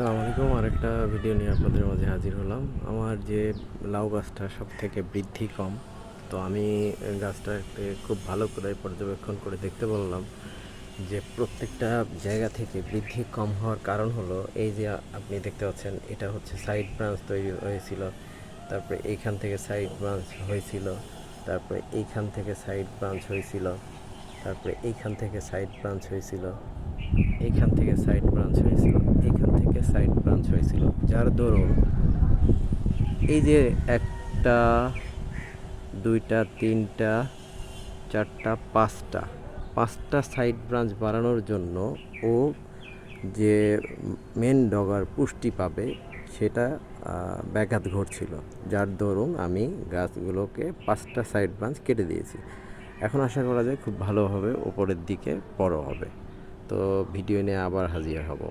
আসসালামু আলাইকুম। আরেকটা ভিডিও নিয়ে আপনাদের মাঝে হাজির হলাম। আমার যে লাউ গাছটা সব থেকে বৃদ্ধি কম, তো আমি গাছটাকে খুব ভালো করে পর্যবেক্ষণ করে দেখতে বললাম যে প্রত্যেকটা জায়গা থেকে বৃদ্ধি কম হওয়ার কারণ হলো এই যে আপনি দেখতে পাচ্ছেন, এটা হচ্ছে সাইড ব্রাঞ্চ তৈরি হয়েছিল, তারপরে এইখান থেকে সাইড ব্রাঞ্চ হয়েছিল, তারপরে এইখান থেকে সাইড ব্রাঞ্চ হয়েছিল, তারপরে এইখান থেকে সাইড ব্রাঞ্চ হয়েছিল এইখান থেকে সাইড ব্রাঞ্চ হয়েছিল এইখান থেকে সাইড ব্রাঞ্চ হয়েছিল, যার দরুন এই যে একটা, দুইটা, তিনটা, চারটা, পাঁচটা পাঁচটা সাইড ব্রাঞ্চ বাড়ানোর জন্য ও যে মেন ডগার পুষ্টি পাবে সেটা ব্যাঘাত ঘটছিল। যার দরুন আমি গাছগুলোকে পাঁচটা সাইড ব্রাঞ্চ কেটে দিয়েছি। এখন আশা করা যায় খুব ভালোভাবে ওপরের দিকে বড় হবে। তো ভিডিও নিয়ে আবার হাজির হব।